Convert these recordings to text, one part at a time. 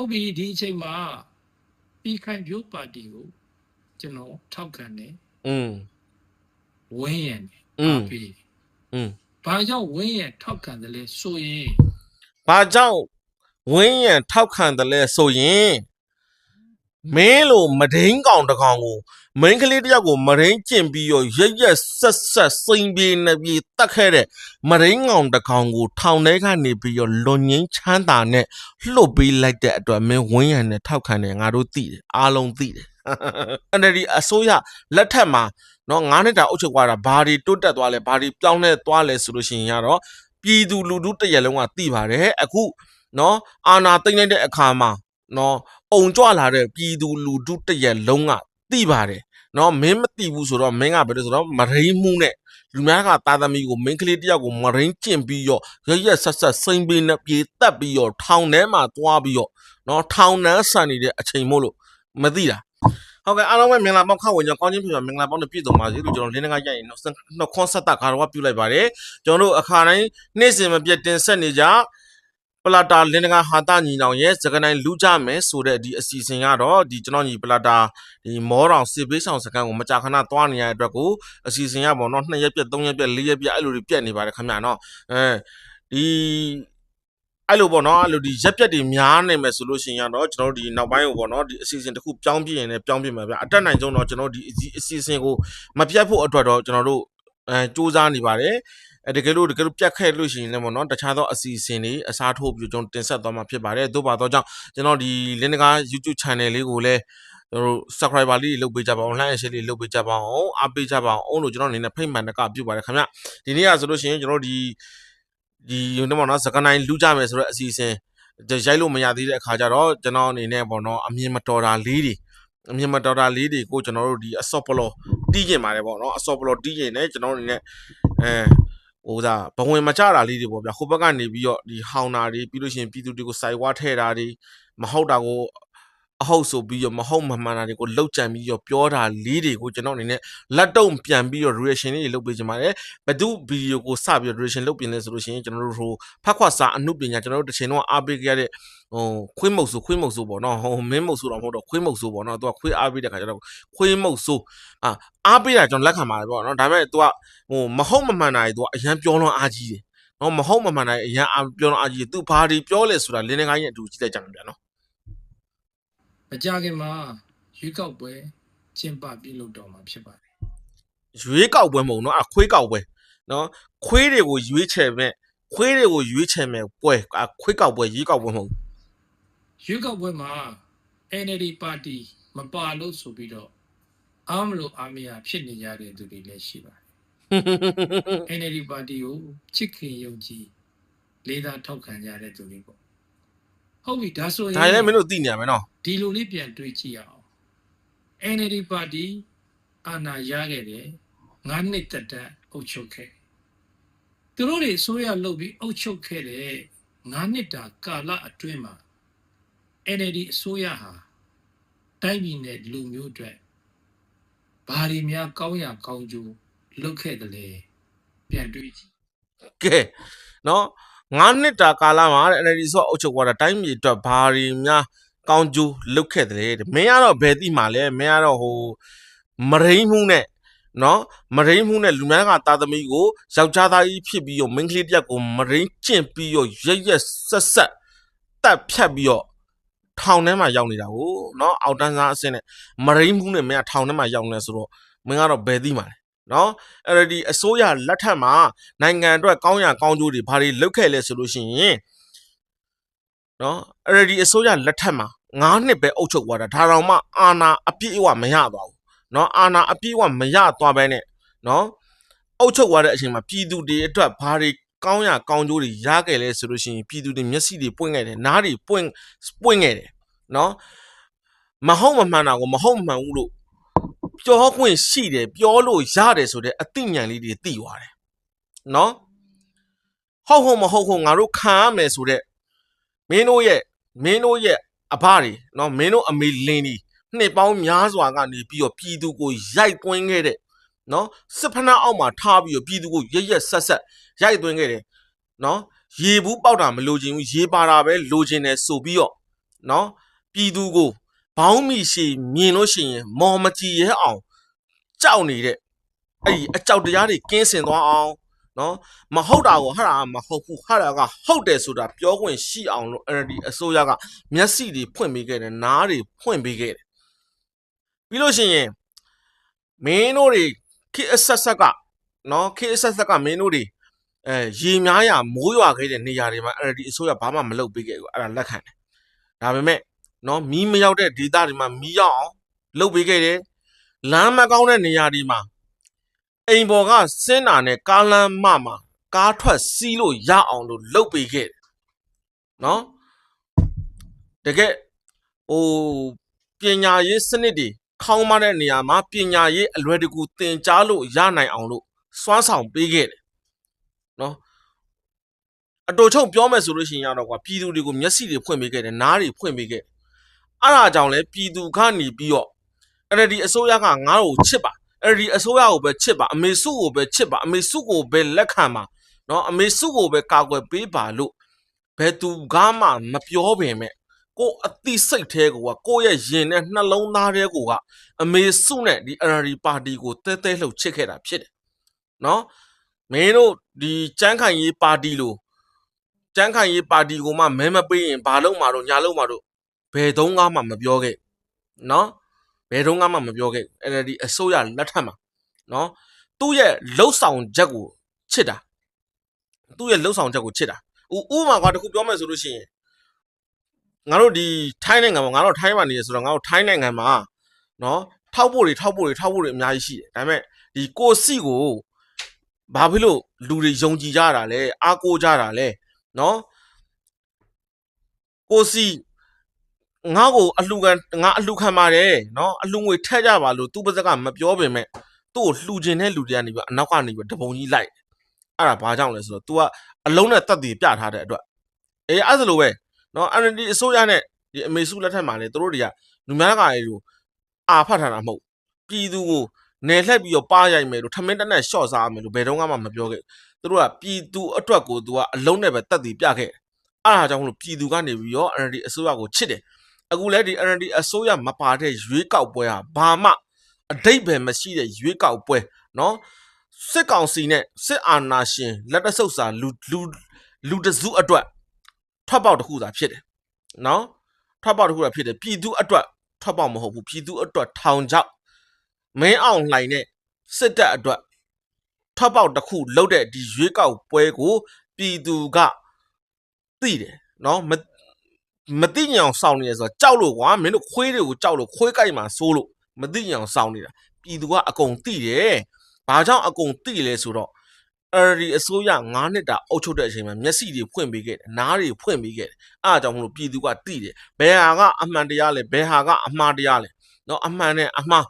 ဟုတ်ပြီဒီအချိန်မှာပြီးခိုင်ပြိုးပါတီကိုကျွန်တော်ထောက်ခံတယ် อืม ဝင်းရံတယ် อืม အားပေးတယ် อืม ဘာကြောင့်ဝင်းရံထောက်ခံတယ်လဲဆိုရင် ဘာကြောင့်ဝင်းရံထောက်ခံတယ်လဲဆိုရင် မင်းလိုမဒိန်ကောင်တစ်ကောင်ကိုမင်းကလေးတစ်ယောက်ကိုမဒိန်ကျင့်ပြီးတော့ရက်ရက်ဆက်ဆက်စိမ့်ပြေနေပြီးတတ်ခဲ့တဲ့မဒိန်ကောင်တစ်ကောင်ကိုထောင်ထဲကနေပြီးတော့လွန်ငင်းချမ်းသာနဲ့လှုပ်ပေးလိုက်တဲ့အတွက်မင်းဝင်းရံနဲ့ထောက်ခံတယ်ငါတို့သိတယ်အားလုံးသိတယ် NLD အစိုးရလက်ထက်မှာနော်9နှစ်တာအုပ်ချုပ်သွားတာဘာတွေတိုးတက်သွားလဲဘာတွေပြောင်းလဲသွားလဲဆိုလို့ရှိရင်ကတော့ပြည်သူလူထုတစ်ရက်လုံးကသိပါတယ်အခုနော်အာဏာသိမ်းလိုက်တဲ့အခါမှာနော် ပုံကြွလာတဲ့ပြည်သူလူထုတစ်ရက်လုံးကသိပါတယ်နော်မင်းမသိဘူးဆိုတော့မင်းကဘယ်လိုဆိုတော့မရိမှုနဲ့လူများကတာသမီကိုမင်းကလေးတယောက်ကိုမရိကျင့်ပြီးတော့ရရက်ဆက်ဆက်စိမ့်ပေးနဲ့ပြေတက်ပြီးတော့ထောင်ထဲမှာသွားပြီးတော့နော်ထောင်နှန်းဆန်နေတဲ့အချိန်မို့လို့မသိတာဟုတ်ကဲ့အားလုံးပဲမင်္ဂလာပေါင်းခါဝင်ကြောင်းကောင်းချင်းပြပြမင်္ဂလာပေါင်းနဲ့ပြည့်စုံပါစေလို့ကျွန်တော်လင်းနေကရိုက်ရင်တော့နှခွန်းဆက်တာကာတော့ပြုလိုက်ပါတယ်ကျွန်တော်တို့အခါတိုင်းနေ့စဉ်မပြတ်တင်ဆက်နေကြ ပလာတာလင်းနေကဟာတာညီနောင်ရဲ့စကနိုင်လူကြမယ်ဆိုတဲ့ဒီအစီအစဉ်ကတော့ဒီကျွန်တော်ညီပလာတာဒီမောတောင်စစ်ပေးဆောင်စကန်ကိုမကြာခဏသွားနေရတဲ့အတွက်ကိုအစီအစဉ်ရပေါ့နော်2ရက်ပြတ်3ရက်ပြတ်4ရက်ပြတ်အဲ့လိုတွေပြတ်နေပါတယ်ခင်ဗျာနော်အဲဒီအဲ့လိုပေါ့နော်အဲ့လိုဒီရက်ပြက်တွေများနေမယ်ဆိုလို့ရှိရင်တော့ကျွန်တော်တို့ဒီနောက်ပိုင်းကိုပေါ့နော်ဒီအစီအစဉ်တစ်ခုပြောင်းပြရင်လည်းပြောင်းပြမှာဗျအတက်နိုင်ဆုံးတော့ကျွန်တော်တို့ဒီအစီအစဉ်ကိုမပြတ်ဖို့အတွက်တော့ကျွန်တော်တို့အဲစူးစမ်းနေပါတယ် အဲတကယ်လို့တကယ်လို့ပြတ်ခဲ့လို့ရှိရင်လည်းပေါ့နော်တခြားသောအစီအစဉ်တွေအစားထိုးပြီးကျွန်တော်တင်ဆက်သွားမှာဖြစ်ပါတယ်သို့ပါတော့ကြောင့်ကျွန်တော်ဒီလင်းနဂါ YouTube channel လေးကိုလည်းကျွန်တော်တို့ subscriber လေးတွေလုပ်ပေးကြပါအောင် like and share လေးလုပ်ပေးကြပါအောင်အားပေးကြပါအောင်လို့ကျွန်တော်အနေနဲ့ဖိတ်မှန်တကပြုပါတယ်ခင်ဗျဒီနေ့ကဆိုလို့ရှိရင်ကျွန်တော်တို့ဒီဒီယူနေပေါ့နော်စကနိုင်လူကြမယ်ဆိုတော့အစီအစဉ်ရိုက်လို့မရသေးတဲ့အခါကျတော့ကျွန်တော်အနေနဲ့ပေါ့နော်အမြင်မတော်တာလေးတွေအမြင်မတော်တာလေးတွေကိုကျွန်တော်တို့ဒီအစော့ပလောတီးကျင်ပါတယ်ပေါ့နော်အစော့ပလောတီးကျင်တယ်ကျွန်တော်အနေနဲ့အဲ ဟိုဒါဘဝင်မကြတာလေးတွေပေါ့ဗျာဟိုဘက်ကနေပြီးတော့ဒီဟောင်းတာတွေပြီးလို့ရှိရင်ပြည်သူတွေကိုစိုက်ဝါထဲတာတွေမဟုတ်တာကို အဟုတ်ဆိုပြီးတော့မဟုတ်မမှန်တာတွေကိုလောက်ကြံပြီးတော့ပြောတာလေးတွေကိုကျွန်တော်အနေနဲ့လက်တုံပြန်ပြီးတော့ reaction လေးတွေလုပ်ပေးချင်ပါတယ်ဘသူဗီဒီယိုကိုစပြီးတော့ reaction လုပ်ပြင်လဲဆိုလို့ရှိရင်ကျွန်တော်တို့ဟိုဖတ်ခွက်စာအမှုပညာကျွန်တော်တို့တစ်ချိန်တော့အားပေးကြရတဲ့ဟိုခွေးမုတ်ဆိုခွေးမုတ်ဆိုပေါ့နော်ဟိုမင်းမုတ်ဆိုတော့မဟုတ်တော့ခွေးမုတ်ဆိုပေါ့နော်သူကခွေးအားပေးတဲ့ခါကျတော့ခွေးမုတ်ဆိုအာအားပေးတာကျွန်တော်လက်ခံပါတယ်ပေါ့နော်ဒါပေမဲ့သူကဟိုမဟုတ်မမှန်တာတွေသူကအရန်ပြောလွန်အားကြီးတယ်နော်မဟုတ်မမှန်တာတွေအရန်ပြောလွန်အားကြီးတယ်သူဘာတွေပြောလဲဆိုတာလင်းနေကိုင်းရဲ့အတူကြည့်လိုက်ကြမှာပြန်နော် မကြခင်မှာရွေးကောက်ပွဲကျင်းပပြုလုပ်တော့မှာဖြစ်ပါတယ်ရွေးကောက်ပွဲမဟုတ်နော်အခွေးကောက်ပွဲနော်ခွေးတွေကိုရွေးချယ်မဲ့ခွေးတွေကိုရွေးချယ်မဲ့ပွဲအခွေးကောက်ပွဲရွေးကောက်ပွဲမဟုတ်ရွေးကောက်ပွဲမှာ NLD ပါတီမပါလို့ဆိုပြီးတော့အားမလို့အားမရဖြစ်နေကြတဲ့သူတွေလည်းရှိပါတယ် NLD ပါတီကိုချစ်ခင်ယုံကြည်လေးစားထောက်ခံကြတဲ့သူတွေပေါ့ ဟုတ်ပြီဒါဆိုရင်ဒါလည်းမင်းတို့သိနေရမယ်နော်ဒီလိုလေးပြန်တွေးကြည့်ရအောင် NLD ပါတီအာဏာရခဲ့တယ်ငါးနှစ်တက်တက်အုပ်ချုပ်ခဲ့သူတို့တွေအစိုးရလုပ်ပြီးအုပ်ချုပ်ခဲ့တဲ့ငါးနှစ်တာကာလအတွင်းမှာ NLD အစိုးရဟာတိုင်းပြည်နဲ့လူမျိုးအတွက်ဘာတွေများကောင်းရကောင်းကျိုးလုပ်ခဲ့တယ်လဲပြန်တွေးကြည့်ကဲနော် ငါးနှစ်တာကာလမှာတဲ့ NLD ဆိုအုပ်ချုပ်သွားတာတိုင်းပြည်အတွက်ဘာတွေများကောင်းကျိုးလုပ်ခဲ့တယ်တဲ့မင်းကတော့ဘယ်သိမှာလဲမင်းကတော့ဟိုမရိမ့်မှုနဲ့နော်မရိမ့်မှုနဲ့လူများကတာသမီကိုယောက်ျားသားကြီးဖြစ်ပြီးတော့မိန်းကလေးတစ်ယောက်ကိုမရိမ့်ကျင့်ပြီးတော့ရက်ရက်ဆက်ဆက်တက်ဖြတ်ပြီးတော့ထောင်ထဲမှာရောက်နေတာကိုနော်အောက်တန်းစားအဆင့်နဲ့မရိမ့်မှုနဲ့မင်းကထောင်ထဲမှာရောက်နေဆိုတော့မင်းကတော့ဘယ်သိမှာလဲ နော်အဲ့ဒါဒီအစိုးရလက်ထက်မှာနိုင်ငံအတွက်ကောင်းရကောင်းကျိုးတွေဘာတွေလုပ်ခဲ့လဲဆိုလို့ရှိရင်နော်အဲ့ဒီအစိုးရလက်ထက်မှာ9နှစ်ပဲအုပ်ချုပ်သွားတာဒါတောင်မှအာဏာအပြည့်အဝမရသွားဘူးနော်အာဏာအပြည့်အဝမရသွားဘဲနဲ့နော်အုပ်ချုပ်သွားတဲ့အချိန်မှာပြည်သူတွေအတွက်ဘာတွေကောင်းရကောင်းကျိုးတွေရခဲ့လဲဆိုလို့ရှိရင်ပြည်သူတွေမျက်စိတွေပွင့်ခဲ့တယ်နားတွေပွင့်ပွင့်ခဲ့တယ်နော်မဟုတ်မမှန်တာကိုမဟုတ်မမှန်ဘူးလို့ ပြောခွင့်ရှိတယ်ပြောလို့ရတယ်ဆိုတဲ့အသိဉာဏ်လေးတွေသိသွားတယ်နော်ဟုတ်ဟုတ်မဟုတ်ဟုတ်ငါတို့ခံရမယ်ဆိုတဲ့မင်းတို့ရဲ့မင်းတို့ရဲ့အဖတွေနော်မင်းတို့အမေလင်းဒီနှစ်ပေါင်းများစွာကနေပြီးတော့ပြည်သူကိုရိုက်သွင်းခဲ့တဲ့နော်စစ်ဖက်နှက်အောက်မှာထားပြီးတော့ပြည်သူကိုရက်ရက်ဆက်ဆက်ရိုက်သွင်းခဲ့တယ်နော်ရေဘူးပေါက်တာမလိုချင်ဘူးရေပါတာပဲလိုချင်တယ်ဆိုပြီးတော့နော်ပြည်သူကို ဘောင်းမီရှိမြင်လို့ရှိရင်မော်မကြည်ရဲအောင်ကြောက်နေတဲ့အဲ့ဒီအကြောက်တရားတွေကင်းစင်သွားအောင်နော်မဟုတ်တာကိုဟာတာမဟုတ်ဘူးဟာတာကဟုတ်တယ်ဆိုတာပြောခွင့်ရှိအောင်လို့ NLD အစိုးရကမျက်စိတွေဖွင့်ပေးခဲ့တယ်နားတွေဖွင့်ပေးခဲ့တယ်ပြီးလို့ရှိရင်မင်းတို့တွေခေတ်အဆက်ဆက်ကနော်ခေတ်အဆက်ဆက်ကမင်းတို့တွေအဲရေများရမိုးရွာခဲ့တဲ့နေရာတွေမှာ NLD အစိုးရဘာမှမလုပ်ပေးခဲ့ဘူးအဲ့ဒါလက်ခံတယ်ဒါပေမဲ့ နော်မီးမရောက်တဲ့ဒေသတွေမှာမီးရောက်အောင်လုပ်ပေးခဲ့တယ်လမ်းမကောင်းတဲ့နေရာတွေမှာအိမ်ပေါ်ကစင်းနာနဲ့ကားလမ်းမမှာကားထွက်စီးလို့ရအောင်လို့လုပ်ပေးခဲ့တယ်နော်တကယ်ဟိုပညာရေးစနစ်တွေခေါင်းမတဲ့နေရာမှာပညာရေးအလွယ်တကူသင်ကြားလို့ရနိုင်အောင်လို့စွမ်းဆောင်ပေးခဲ့တယ်နော်အတူချုပ်ပြောမယ်ဆိုလို့ရှိရင်တော့ကွာပြည်သူတွေကိုမျက်စိတွေဖွင့်ပေးခဲ့တယ်နားတွေဖွင့်ပေးခဲ့တယ် အဲ့ဒါကြောင့်လဲပြည်သူကနေပြီးတော့အဲ့ဒီအစိုးရကငါ့ကိုချစ်ပါအဲ့ဒီအစိုးရကိုပဲချစ်ပါအမေစုကိုပဲချစ်ပါအမေစုကိုပဲလက်ခံပါနော်အမေစုကိုပဲကာကွယ်ပေးပါလို့ဘယ်သူကမှမပြောပင်မဲ့ကိုအတိစိတ်သေးကိုကကိုရဲ့ရင်နဲ့နှလုံးသားသေးကိုကအမေစုနဲ့ဒီ NLD ပါတီကိုတဲတဲလှုပ်ချစ်ခဲ့တာဖြစ်တယ်နော်မင်းတို့ဒီចန်းခိုင်ရေးပါတီလို့ចန်းခိုင်ရေးပါတီကိုမှမဲမပေးရင်ဘာလို့မှာတော့ညာလို့မှာတော့ ဘယ်တုန်းကမှမပြောခဲ့နော်ဘယ်တုန်းကမှမပြောခဲ့ NLD အစိုးရလက်ထက်မှာနော်သူ့ရဲ့လှုပ်ဆောင်ချက်ကိုချစ်တာသူ့ရဲ့လှုပ်ဆောင်ချက်ကိုချစ်တာဥဥပမာကတခုပြောမယ်ဆိုလို့ရှိရင်ငါတို့ဒီထိုင်းနိုင်ငံမှာငါတို့ထိုင်းမှာနေရဆိုတော့ငါတို့ထိုင်းနိုင်ငံမှာနော်ထောက်ဖို့တွေထောက်ဖို့တွေထောက်ဖို့တွေအများကြီးရှိတယ်ဒါပေမဲ့ဒီကိုစီကိုဘာဖြစ်လို့လူတွေယုံကြည်ကြတာလဲအားကိုးကြတာလဲနော်ကိုစီ ငါ့ကိုအလှခံငါအလှခံပါတယ်နော်အလှငွေထက်ကြပါလို့သူ့ပါဇက်ကမပြောပင်မဲ့သူ့ကိုလှူခြင်းတဲ့လူတွေကနေပြီးအနောက်ကနေပြီးတပုံကြီးလိုက်အဲ့ဒါဘာကြောင့်လဲဆိုတော့ तू ကအလုံးနဲ့တက်တည်ပြထားတဲ့အတွက်အေးအဲ့ဒါလိုပဲနော် NLD အစိုးရနဲ့ဒီအမေစုလက်ထက်မှာလေသူတို့တွေကလူများကလေးကိုအာဖတ်ထားတာမဟုတ်ပြည်သူကိုနယ်လှက်ပြီးတော့ပါရိုက်မယ်လို့ထမင်းတက်နဲ့ရှော့စားမယ်လို့ဘယ်တော့မှမပြောခဲ့သူတို့ကပြည်သူအတွက်ကို तू ကအလုံးနဲ့ပဲတက်တည်ပြခဲ့အဲ့ဒါကြောင့်မလို့ပြည်သူကနေပြီးတော့ NLD အစိုးရကိုချစ်တယ် အခုလဲဒီ NLD အစိုးရမပါတဲ့ရွေးကောက်ပွဲဟာဘာမှအတိတ်ပဲမရှိတဲ့ရွေးကောက်ပွဲเนาะစစ်ကောင်စီနဲ့စစ်အာဏာရှင်လက်တဆုပ်စာလူလူလူတစုအတွက်ထွက်ပေါက်တစ်ခုသာဖြစ်တယ်เนาะထွက်ပေါက်တစ်ခုသာဖြစ်တယ်ပြည်သူအတွက်ထွက်ပေါက်မဟုတ်ဘူးပြည်သူအတွက်ထောင်ချောက်မင်းအောင်လှိုင်နဲ့စစ်တပ်အတွက်ထွက်ပေါက်တစ်ခုလုတ်တဲ့ဒီရွေးကောက်ပွဲကိုပြည်သူကသိတယ်เนาะမ မသိညောင်စောင့်နေရဆိုတော့ကြောက်လို့ကွာမင်းတို့ခွေးတွေကိုကြောက်လို့ခွေးကြိုက်မှာစိုးလို့မသိညောင်စောင့်နေတာပြည်သူကအကုန်သိတယ်။ဘာကြောင့်အကုန်သိလဲဆိုတော့အဲဒီအစိုးရ9နှစ်တာအုပ်ချုပ်တဲ့အချိန်မှာမျက်စိတွေဖွင့်ပေးခဲ့တယ်နားတွေဖွင့်ပေးခဲ့တယ်အဲအကြောင်းမလို့ပြည်သူကတိတယ်ဘယ်ဟာကအမှန်တရားလဲဘယ်ဟာကအမှားတရားလဲနော်အမှန်နဲ့အမှား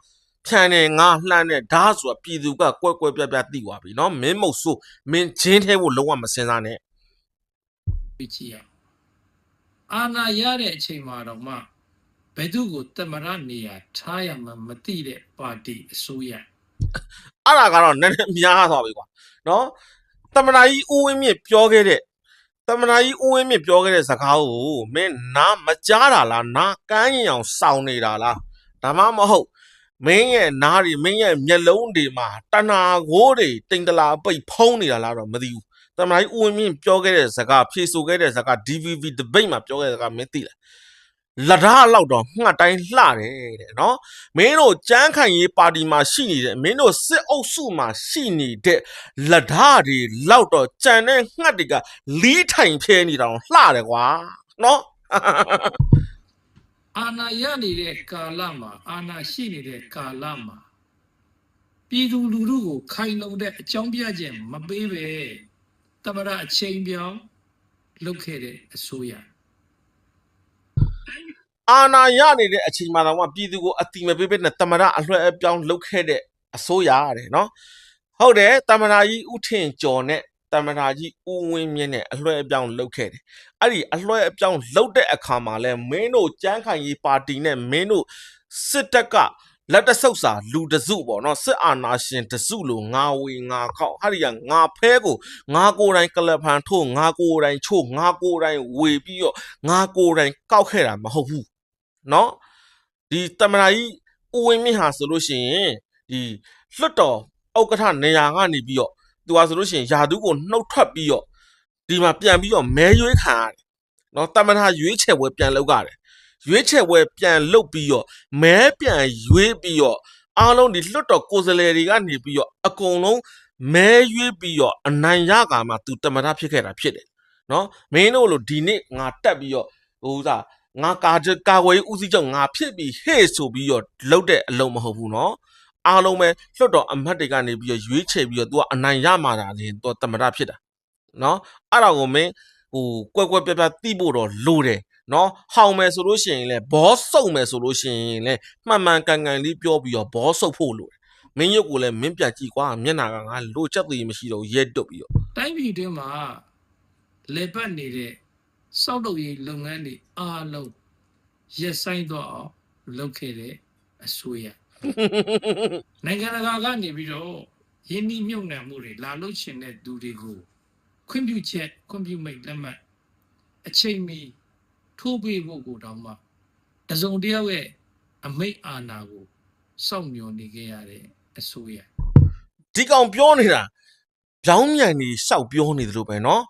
ဖြန်နဲ့ငါလှမ်းနဲ့ဓာတ်ဆိုတာပြည်သူကကွက်ကွက်ပြပြတိသွားပြီနော်မင်းမုတ်ဆိုးမင်းချင်းထဲဖို့လုံးဝမစင်စားနဲ့ပြကြည့်ရ အောင်အာနာရတဲ့အချိန်မှာတော့မှဘယ်သူကိုတမရနေရထားရမှမသိတဲ့ပါတီအစိုးရအဲ့ဒါကတော့နည်းနည်းများသွားပြီကွာနော်တမနာကြီးဦးဝင်းမြင့်ပြောခဲ့တဲ့တမနာကြီးဦးဝင်းမြင့်ပြောခဲ့တဲ့စကားကိုမင်းနားမကြားတာလားနားကန်းရင်အောင်စောင်းနေတာလားဒါမှမဟုတ်မင်းရဲ့နားတွေမင်းရဲ့မျက်လုံးတွေမှာတဏှာကိုးတွေတိမ်တလာပိတ်ဖုံးနေတာလားတော့မသိဘူး တမနာကြီးဦးဝင်းမြင့်ပြောခဲ့တဲ့စကားဖြေဆိုခဲ့တဲ့စကား DVB debate မှာပြောခဲ့တဲ့စကားမင်းသိလားလဒါလောက်တော့ငှက်တိုင်းလှတယ်တဲ့နော်မင်းတို့ကြမ်းခိုင်ရေးပါတီမှာရှိနေတဲ့မင်းတို့စစ်အုပ်စုမှာရှိနေတဲ့လက်ဓာတွေလောက်တော့ကြံတဲ့ငှက်တွေကလီးထိုင်ဖြဲနေတာတော့လှတယ်ကွာနော်အာနာရနေတဲ့ကာလမှာအာနာရှိနေတဲ့ကာလမှာပြည်သူလူထုကိုခိုင်လုံတဲ့အကြောင်းပြချက်မပေးပဲတ မရအချိန်ပြောင်းလုပ်ခဲ့တဲ့အစိုးရအာနာရနေတဲ့အချိန်မှာတော့မှပြည်သူကိုအတိမပေးပေးနဲ့တမရအလွှဲအပြောင်းလုပ်ခဲ့တဲ့အစိုးရတဲ့နော်ဟုတ်တယ်တမရာကြီးဥထင်ကျော်နဲ့တမရာကြီးဥဝင်းမြင့်နဲ့အလွှဲအပြောင်းလုပ်ခဲ့တယ်အဲ့ဒီအလွှဲအပြောင်းလုပ်တဲ့အခါမှာလဲမင်းတို့ကြမ်းခိုင်ရေးပါတီနဲ့မင်းတို့စစ်တပ်က လက်တဆုပ်စာလူတစုပေါ့နော်စစ်အာဏာရှင်တစုလို့ငါဝေငါခောက်ဟာဒီကငါဖဲကိုငါကိုယ်တိုင်ကလပ်ဖန်ထို့ငါကိုယ်တိုင်ချို့ငါကိုယ်တိုင်ဝေပြီးတော့ငါကိုယ်တိုင်ကောက်ခဲ့တာမဟုတ်ဘူးနော်ဒီတမနာကြီးဦးဝင်းမြင့်ဟာဆိုလို့ရှိရင်ဒီလွတ်တော်ဥက္ကဋ္ဌနေရာကနေပြီးတော့သူဟာဆိုလို့ရှိရင်ယာတုကိုနှုတ်ထွက်ပြီးတော့ဒီမှာပြန်ပြီးတော့မဲရွေးခံရတယ်နော်တမနာရွေးချယ်ပွဲပြန်လုပ်ရတယ် ရွေးချယ်ပွဲပြန်လုပ်ပြီးတော့မဲပြန်ရွေးပြီးတော့အားလုံးဒီလွတ်တော်ကိုယ်စားလှယ်တွေကနေပြီးတော့အကုန်လုံးမဲရွေးပြီးတော့အနိုင်ရကမှသူတမရဖြစ်ခဲ့တာဖြစ်တယ်နော်မင်းတို့လိုဒီနေ့ငါတက်ပြီးတော့ဟိုစားငါကာကြကာဝေးဦးစီးချုပ်ငါဖြစ်ပြီးဟေ့ဆိုပြီးတော့လှုပ်တဲ့အလုံးမဟုတ်ဘူးနော်အားလုံးပဲလွတ်တော်အမတ်တွေကနေပြီးတော့ရွေးချယ်ပြီးတော့ तू ကအနိုင်ရမှာတာလေ तू တမရဖြစ်တာနော်အဲ့ဒါကိုမင်းဟိုကွက်ကွက်ပြက်ပြက်တိဖို့တော့လိုတယ် နော်ဟောင်မယ်ဆိုလို့ရှိရင်လည်းဘောစုံမယ်ဆိုလို့ရှိရင်လည်းမှန်မှန်ကန်ကန်လေးပြောပြီးတော့ဘောစုပ်ဖို့လိုတယ်မင်းရုပ်ကိုလည်းမင်းပြန်ကြည့်ကွာမျက်နာကငါလိုချက်သေးမရှိတော့ရဲတုတ်ပြီးတော့တိုင်းပြည်တွင်းမှာလေပတ်နေတဲ့စောက်လုပ်ရေးလုပ်ငန်းတွေအားလုံးရက်ဆိုင်တော့အောင်လုပ်ခဲ့တဲ့အစိုးရနိုင်ငံတကာကနေပြီးတော့ယင်းနှိမ့်မြုပ်နှံမှုတွေလာလို့ရှင်တဲ့သူတွေကိုခွင့်ပြုချက်ခွင့်ပြုမိတ်လက်မှတ်အချိန်မီ ထိုးပေးဖို့ကိုတောင်မှတစုံတစ်ယောက်ရဲ့အမိတ်အာဏာကိုစောင့်မျှော်နေခဲ့ရတဲ့အစိုးရဒီကောင်ပြောနေတာပြောင်းမြန်နေရှောက်ပြောနေတယ်လို့ပဲနော်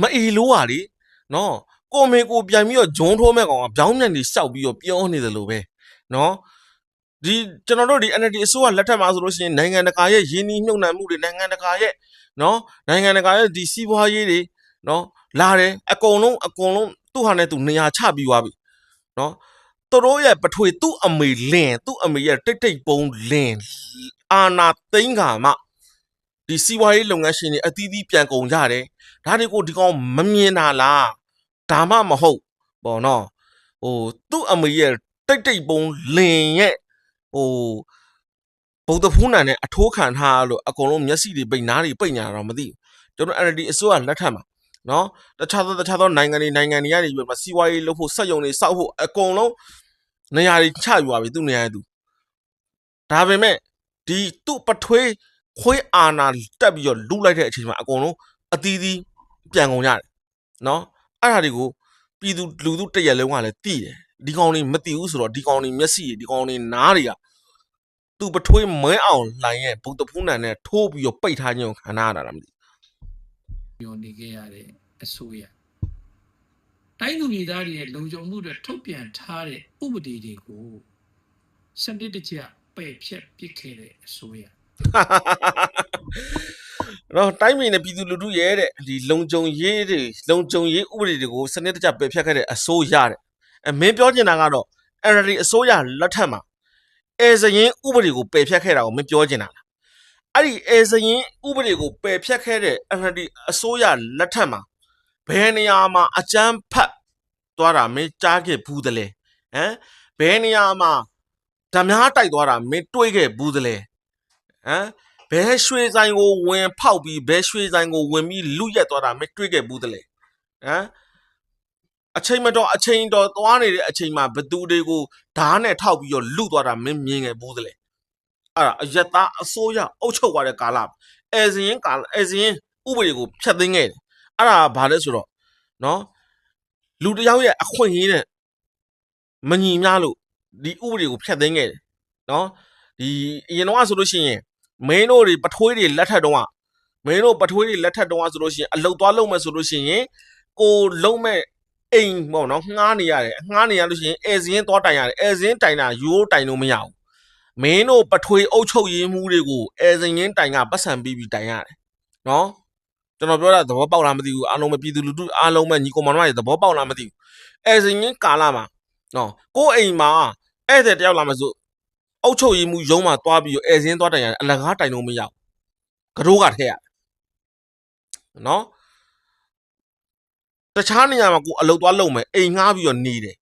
မအီလို့ပါလေနော်ကိုမေကိုပြန်ပြီးတော့ဂျုံထိုးမဲ့ကောင်ကပြောင်းမြန်နေရှောက်ပြီးတော့ပြောနေတယ်လို့ပဲနော်ဒီကျွန်တော်တို့ဒီ NLD အစိုးရလက်ထက်မှာဆိုလို့ရှိရင်နိုင်ငံတကာရဲ့ယင်းနှီးမြှုပ်နှံမှုတွေနိုင်ငံတကာရဲ့နော်နိုင်ငံတကာရဲ့ဒီစီးပွားရေးတွေနော်လာတယ်အကုန်လုံးအကုန်လုံး သူ့ဟာနဲ့သူနေရာချပြီးသွားပြီနော်သူတို့ရဲ့ပထွေသူ့အမေလင်သူ့အမေရဲ့တိတ်တိတ်ပုံးလင်အာနာသိန်းကမှဒီစီးပွားရေးလုပ်ငန်းရှင်တွေအသီးသီးပြန်ကုန်ကြတယ်ဒါတွေကိုဒီကောင်မမြင်တာလားဒါမှမဟုတ်ပေါ့နော်ဟိုသူ့အမေရဲ့တိတ်တိတ်ပုံးလင်ရဲ့ဟိုဗုဒ္ဓဖူးနံနဲ့အထိုးခံထားလို့အကုန်လုံးမျက်စိတွေပိတ်နားတွေပိတ်ညာတော့မသိဘူးကျွန်တော် NLD အစိုးရလက်ထက်မှာ နော်တခြားသောတခြားသောနိုင်ငံတွေနိုင်ငံတွေကနေပြီးတော့စီးပွားရေးလုပ်ဖို့စက်ရုံတွေစောက်ဖို့အကုန်လုံးနေရာတွေချယူပါပြီသူ့နေရာတွေသူဒါပေမဲ့ဒီသူ့ပထွေးခွေးအာနာတက်ပြီးတော့လူလိုက်တဲ့အချိန်မှာအကုန်လုံးအသီးသီးပြန်ကုန်ကြတယ်နော်အဲ့ဒါတွေကိုပြည်သူလူထုတရက်လုံးကလည်းသိတယ်ဒီကောင်တွေမသိဘူးဆိုတော့ဒီကောင်တွေမျက်စိတွေဒီကောင်တွေနားတွေကသူ့ပထွေးမဲအောင်လှိုင်းရဲ့ဗုဒ္ဓဖူးနံနဲ့ထိုးပြီးတော့ပိတ်ထားခြင်းကိုခံရတာလားမသိ ညွန်နေခဲ့ရတဲ့အစိုးရတိုင်းသူပြည်သားတွေရဲ့လုံခြုံမှုတွေထုတ်ပြန်ထားတဲ့ဥပဒေတွေကိုစနစ်တကျပယ်ဖျက်ပစ်ခဲ့တဲ့အစိုးရနော်တိုင်းပြည်နဲ့ပြည်သူလူထုရဲ့တဲ့ဒီလုံခြုံရေးတွေလုံခြုံရေးဥပဒေတွေကိုစနစ်တကျပယ်ဖျက်ခဲ့တဲ့အစိုးရတဲ့အဲမင်းပြောချင်တာကတော့ NLD အစိုးရလက်ထက်မှာအဲဇရင်ဥပဒေကိုပယ်ဖျက်ခဲ့တာကိုမင်းပြောချင်တာလား အဲ့ဒီအဲဇရင်ဥပဒေကိုပယ်ဖျက်ခဲ့တဲ့ NLD အစိုးရလက်ထက်မှာဘယ်နေရာမှာအကြမ်းဖက်သွားတာမင်းကြားခဲ့ဘူးသလဲဟမ်ဘယ်နေရာမှာဓမြားတိုက်သွားတာမင်းတွေးခဲ့ဘူးသလဲဟမ်ဘဲရွှေဆိုင်ကိုဝင်ဖောက်ပြီးဘဲရွှေဆိုင်ကိုဝင်ပြီးလူရက်သွားတာမတွေ့ခဲ့ဘူးတလေဟမ်အချိန်မတော်အချိန်တော်သွားနေတဲ့အချိန်မှာဘသူတွေကိုဓာတ်နဲ့ထောက်ပြီးတော့လူသွားတာမင်းမြင်ခဲ့ဘူးတလေ အဲ့ဒါအယက်သားအစိုးရအုပ်ချုပ်သွားတဲ့ကာလအဲဇင်းကာလအဲဇင်းဥပဒေကိုဖျက်သိမ်းခဲ့တယ်အဲ့ဒါဘာလဲဆိုတော့နော်လူတစ်ယောက်ရဲ့အခွင့်အရေးနဲ့မညီမျှလို့ဒီဥပဒေကိုဖျက်သိမ်းခဲ့တယ်နော်ဒီအရင်တော့ဆိုလို့ရှိရင်မင်းတို့တွေပထွေးတွေလက်ထက်တုန်းကမင်းတို့ပထွေးတွေလက်ထက်တုန်းကဆိုလို့ရှိရင်အလုတ်သွားလုံးမယ်ဆိုလို့ရှိရင်ကိုလုံးမဲ့အိမ်ပေါ့နော်ငှားနေရတယ်ငှားနေရလို့ရှိရင်အဲဇင်းသွားတိုင်ရတယ်အဲဇင်းတိုင်တာယူတိုင်လို့မရဘူး မင်းတို့ပထွေးအုပ်ချုပ်ရေးမှုတွေကိုအဲဇင်းရင်းတိုင်ကပတ်စံပြီးပြီးတိုင်ရတယ်နော်ကျွန်တော်ပြောတာသဘောပေါက်လားမသိဘူးအားလုံးပဲပြည်သူလူထုအားလုံးပဲညီကောင်မတော်တွေသဘောပေါက်လားမသိဘူးအဲဇင်းရင်းကာလာမှာနော်ကိုယ့်အိမ်မှာဧည့်သည်တယောက်လာမှဆိုအုတ်ချုပ်ရည်မှုရုံးမှာသွားပြီးတော့အဲစင်းသွားတိုင်ရတယ်အလကားတိုင်လို့မရဘူးကတိုးကထည့်ရတယ်နော်တခြားနေရာမှာကိုအလုတ်သွားလုံမယ်အိမ်ငှားပြီးတော့နေတယ်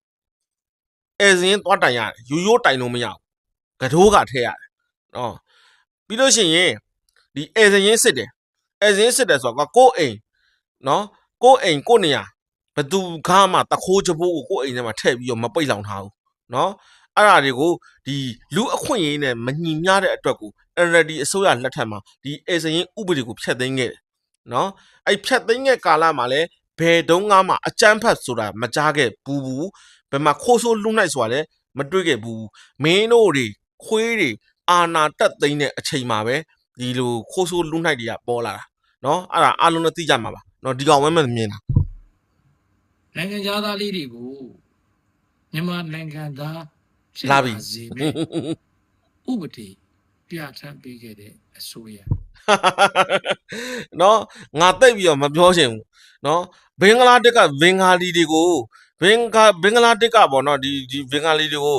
အဲစင်းသွားတိုင်ရတယ်ရိုးရိုးတိုင်လို့မရဘူး ကတိုးကထည့်ရတယ်နော်ပြီးလို့ရှိရင်ဒီအဲစင်းစစ်တယ်အဲစင်းစစ်တယ်ဆိုတော့ကိုယ့်အိမ်နော်ကိုယ့်အိမ်ကိုယ့်နေရာဘသူကားမှတခိုးချဖို့ကိုကိုယ့်အိမ်ထဲမှာထည့်ပြီးတော့မပိတ်လောင်ထားဘူးနော်အဲ့ဒါတွေကိုဒီလူအခွင့်အရေးနဲ့မညီမျှတဲ့အတွက်ကို NLD အစိုးရလက်ထက်မှာဒီအေစရင်ဥပဒေကိုဖျက်သိမ်းခဲ့တယ်နော်အဲ့ဖျက်သိမ်းတဲ့ကာလမှာလည်းဘယ်တုန်းကမှအကြမ်းဖက်ဆိုတာမကြားခဲ့ဘူးဘူးဘယ်မှာခိုးဆိုးလူနိုင်ဆိုတာလည်းမတွေ့ခဲ့ဘူးမင်းတို့တွေ ခွေးတွေအာနာတက်သိမ်းတဲ့အချိန်မှာပဲဒီလိုခိုးဆိုးလူနိုင်တွေကပေါ်လာတာနော်အဲ့ဒါအားလုံးလည်းသိကြမှာပါနော်ဒီကောင်ဝဲမမြင်တာနိုင်ငံသားလေးတွေကိုမြန်မာနိုင်ငံသားဖြစ်လာပြီစေမယ့်ဥပဒေပြဋ္ဌာန်းပေးခဲ့တဲ့အစိုးရနော်ငါတိတ်ပြီးတော့မပြောချင်ဘူးနော်ဘင်္ဂလားတက်ကဘင်္ဂါလီတွေကိုဘင်္ဂါဘင်္ဂလားတက်ကပေါ့နော်ဒီဒီဘင်္ဂါလီတွေကို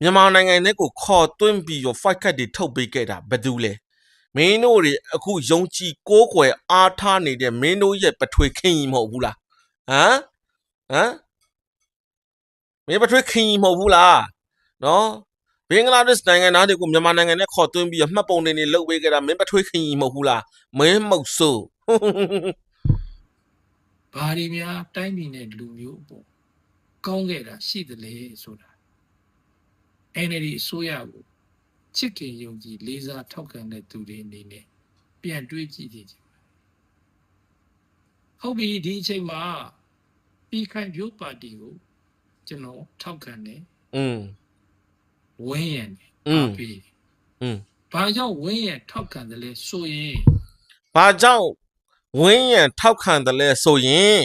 မြန်မာနိုင်ငံနဲ့ကိုခေါ်သွင်းပြီးတော့ fight cut တွေထုတ်ပေးခဲ့တာဘယ်သူလဲမင်းတို့တွေအခုယုံကြည်ကိုးကွယ်အားထားနေတဲ့မင်းတို့ရဲ့ပထွေခင်းကြီးမဟုတ်ဘူးလားဟမ်ဟမ်မင်းပထွေခင်းကြီးမဟုတ်ဘူးလားနော်ဘင်္ဂလားဒေ့ရှ်နိုင်ငံသားတွေကိုမြန်မာနိုင်ငံနဲ့ခေါ်သွင်းပြီးတော့မှတ်ပုံတင်တွေလုပ်ပေးခဲ့တာမင်းပထွေခင်းကြီးမဟုတ်ဘူးလားမင်းမုတ်ဆိုးဘာတွေများတိုင်းပြည်နဲ့လူမျိုးအပေါ်ကောင်းခဲ့တာရှိသလဲဆိုတာ NLD အစိုးရကိုချစ်ခင်ယုံကြည်လေးစားထောက်ခံတဲ့သူတွေအနေနဲ့ပြန်တွေးကြည့်ကြည့်ချင်ပါတယ်ဟုတ်ပြီဒီအချိန်မှာပြီးခိုင်ပြိုးပါတီကိုကျွန်တော်ထောက်ခံတယ် อืม ဝင်းရံတယ် อืม ပြီး อืม ဘာကြောင့်ဝင်းရံထောက်ခံတယ်လဲဆိုရင် ဘာကြောင့်ဝင်းရံထောက်ခံတယ်လဲဆိုရင်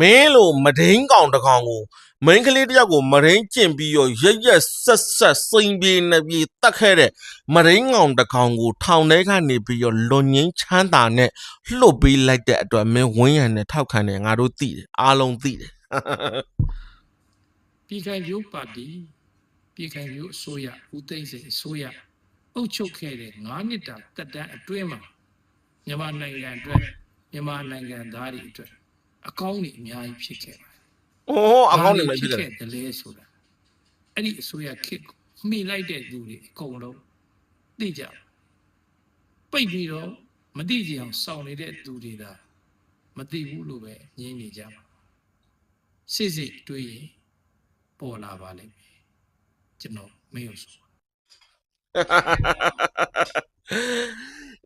မင်းလိုမဒိန်ကောင်တစ်ကောင်ကို မင်းကလေးတစ်ယောက်ကိုမဒိန်ကျင့်ပြီးရောရက်ရက်ဆက်ဆက်စိန်ပြေနေပြီးတတ်ခဲ့တဲ့မဒိန်ကောင်တစ်ကောင်ကိုထောင်ထဲကနေပြီးရောလွန်ငင်းချမ်းသာနဲ့လှုပ်ပေးလိုက်တဲ့အတွက်မင်းဝင်းရံနဲ့ထောက်ခံတယ်ငါတို့သိတယ်အားလုံးသိတယ်ပြီးခိုင်ပြိုးပါတီပြီးခိုင်ပြိုးအစိုးရဦးသိန်းစိန်အစိုးရအုပ်ချုပ်ခဲ့တဲ့9နှစ်တာတက်တန်းအတွင်းမှာမြန်မာနိုင်ငံအတွက်မြန်မာနိုင်ငံသားတွေအတွက်အကောင်းကြီးအများကြီးဖြစ်ခဲ့ပါ တယ်။အော်အကောင်းနေမှဖြစ်တယ်ခဲ့တယ်လေဆိုတာအဲ့ဒီအစိုးရခစ်ကိုမှီလိုက်တဲ့လူတွေအကုန်လုံးသိကြတယ်ပိတ်ပြီးတော့မသိကြအောင်စောင့်နေတဲ့သူတွေဒါမသိဘူးလို့ပဲညင်းနေကြပါစစ်စစ်တွေးရင်ပေါ်လာပါလိမ့်မယ်ကျွန်တော်မင်းတို့ဆို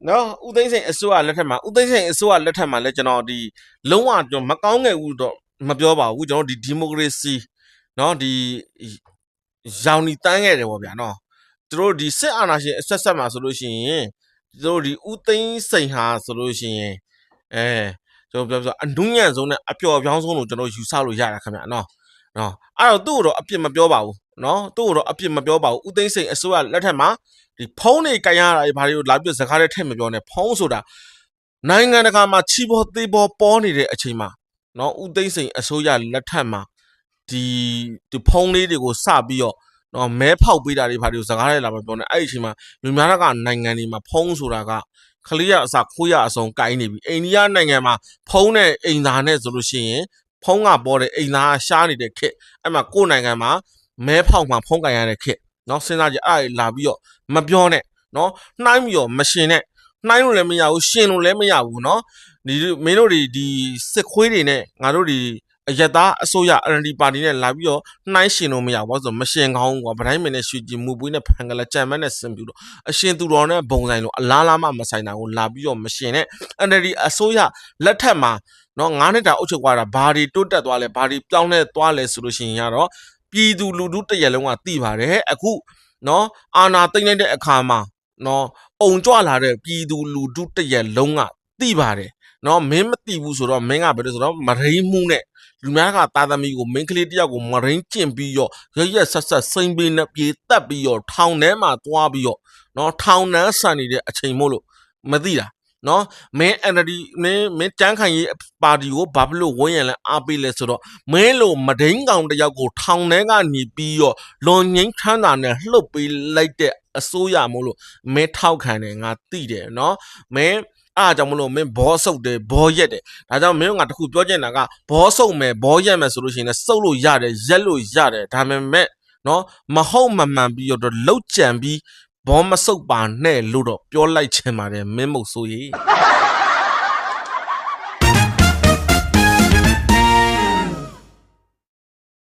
နော်ဦးသိန်းစိန်အစိုးရလက်ထက်မှာဦးသိန်းစိန်အစိုးရလက်ထက်မှာလည်းကျွန်တော်ဒီလုံးဝကျွန်တော်မကောင်းခဲ့ဘူးတော့ မပြောပါဘူးကျွန်တော်ဒီဒီမိုကရေစီနော်ဒီရောင်နီတန်းခဲ့တယ်ပေါ့ဗျာနော်သူတို့ဒီစစ်အာဏာရှင်အဆက်ဆက်မှာဆိုလို့ရှိရင်သူတို့ဒီဦးသိန်းစိန်ဟာဆိုလို့ရှိရင်အဲကျွန်တော်ပြောပြအနုညံ့ဆုံးနဲ့အပျော်ပြောင်းဆုံးလို့ကျွန်တော်ယူဆလို့ရတာခင်ဗျာနော်နော်အဲ့တော့သူ့ကိုတော့အပြစ်မပြောပါဘူးနော်သူ့ကိုတော့အပြစ်မပြောပါဘူးဦးသိန်းစိန်အစိုးရလက်ထက်မှာဒီဖုံးတွေကန်ရတာတွေဘာတွေကိုလာပြီးစကားတွေထည့်မပြောနဲ့ဖုံးဆိုတာနိုင်ငံတကာမှာချီပေါ်သေးပေါ်ပေါ်နေတဲ့အချိန်မှာ နော်ဥသိမ့်စိန်အစိုးရလက်ထက်မှာဒီဒီဖုံးလေးတွေကိုစပြီးတော့နော်မဲဖောက်ပေးတာတွေဘာတွေစကားထဲလာမပြောနဲ့အဲ့ဒီအချိန်မှာမြန်မာကနိုင်ငံတွေမှာဖုံးဆိုတာကခလေးရအစခိုးရအစုံကိုင်းနေပြီအိန္ဒိယနိုင်ငံမှာဖုံးတဲ့အိမ်သားနဲ့ဆိုလို့ရှိရင်ဖုံးကပေါ်တဲ့အိမ်သားရှားနေတဲ့ခက်အဲ့မှာကိုယ်နိုင်ငံမှာမဲဖောက်မှာဖုံးကန်ရတဲ့ခက်နော်စဉ်းစားကြအဲ့လာပြီးတော့မပြောနဲ့နော်နှိုင်းပြီးတော့မရှင်နဲ့နှိုင်းလို့လည်းမရဘူးရှင်လို့လည်းမရဘူးနော် ဒီမင်းတို့တွေဒီစစ်ခွေးတွေနဲ့ငါတို့ဒီအယက်သားအစိုးရ RND ပါတီနဲ့လာပြီးတော့နှိုင်းရှင်လို့မရဘူးဘာလို့ဆိုမရှင်ကောင်းကွာဗတိုင်းမင်းနဲ့ရွှေကြည်မူပွေးနဲ့ဖန်ကလာကြံမန်းနဲ့ဆင်ပြူတော့အရှင်သူတော်နဲ့ဘုံဆိုင်လို့အလားလားမှမဆိုင်တာကိုလာပြီးတော့မရှင်နဲ့ NLD အစိုးရလက်ထက်မှာနော်ငါးနှစ်တာအုပ်ချုပ်သွားတာဘာတွေတိုးတက်သွားလဲဘာတွေပြောင်းလဲသွားလဲဆိုလို့ရှိရင်ကတော့ပြည်သူလူထုတစ်ရက်လုံးကသိပါတယ်အခုနော်အာနာသိမ့်လိုက်တဲ့အခါမှာနော်အုံကြွလာတဲ့ပြည်သူလူထုတရက်လုံးကသိပါတယ် နော်မင်းမသိဘူးဆိုတော့မင်းကဘယ်လိုဆိုတော့မရိမှုနဲ့လူများကတာသမီကိုမင်းကလေးတယောက်ကိုမရိန်ကျင့်ပြီးတော့ရရက်ဆက်ဆက်စိမ့်ပေးနဲ့ပြေတက်ပြီးတော့ထောင်ထဲမှာသွားပြီးတော့နော်ထောင်နှန်းဆန်နေတဲ့အချိန်မို့လို့မသိတာနော်မင်း NLD မင်းမင်းတန်းခိုင်ရေးပါတီကိုဘာဖြစ်လို့ဝန်းရံလဲအားပေးလဲဆိုတော့မင်းလိုမဒိန်ကောင်တယောက်ကိုထောင်ထဲကနေပြီးတော့လွန်ငင်းချမ်းသာနဲ့လှုပ်ပေးလိုက်တဲ့အစိုးရမို့လို့မင်းထောက်ခံတယ်ငါသိတယ်နော်မင်း အားကြောင့်မလို့မင်းဘောဆုပ်တယ်ဘောရက်တယ်ဒါကြောင့်မင်းကငါတခုပြောချင်တာကဘောဆုပ်မယ်ဘောရက်မယ်ဆိုလို့ရှိရင်လည်းစုပ်လို့ရတယ်ရက်လို့ရတယ်ဒါပေမဲ့နော်မဟုတ်မမှန်ပြီးတော့လှုပ်ကြံပြီးဘောမဆုပ်ပါနဲ့လို့တော့ပြောလိုက်ချင်ပါတယ်မင်းမဟုတ်ဆိုရေ